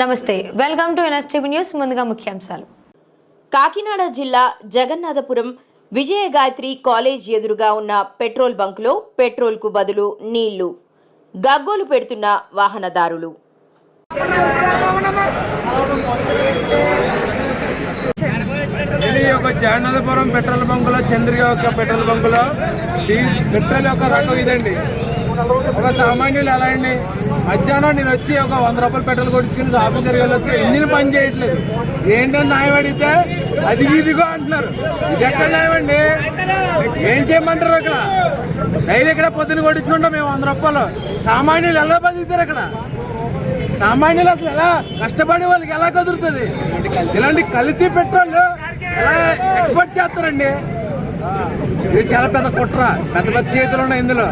నమస్తే welcome to NSTV news ముందుగా ముఖ్యాంశాలు. కాకినాడ జిల్లా జగన్నాథపురం విజయ గాయత్రి కాలేజ్ ఎదురుగా ఉన్న పెట్రోల్ బంకులో పెట్రోల్కు బదులు నీళ్ళు గగ్గోలు పెడుతున్న వాహనదారులు. ఇది ఒక జగన్నాథపురం పెట్రోల్ బంకులో చంద్రిక యొక్క పెట్రోల్ బంకులో పెట్రోల్ యొక్క రకం ఇదండి. ఒక సామాన్యులు ఎలా అండి? మధ్యాహ్నం నేను వచ్చి ఒక వంద రూపాయలు పెట్రోల్ కొట్టించుకుని ఆఫీసర్కి వెళ్ళొచ్చి ఇంజిన్ పని చేయట్లేదు. ఏంటని న్యాయం అడిగితే అది ఇదిగో అంటున్నారు. ఇది ఎక్కడ న్యాయమండి ఏం చేయమంటారు అక్కడ? డైలీ ఇక్కడ పొద్దున్న కొట్టించుకుంటాం మేము వంద రూపాయలు. సామాన్యులు ఎలా బతుకుతారు అక్కడ? సామాన్యులు అసలు ఎలా కష్టపడే వాళ్ళకి ఎలా కుదురుతుంది? ఇలాంటి కల్తీ పెట్రోల్ ఎలా ఎక్స్పోర్ట్ చేస్తారండి? ఇది చాలా పెద్ద కుట్ర పెద్ద పెద్ద చేతులు ఉన్నాయి ఇందులో.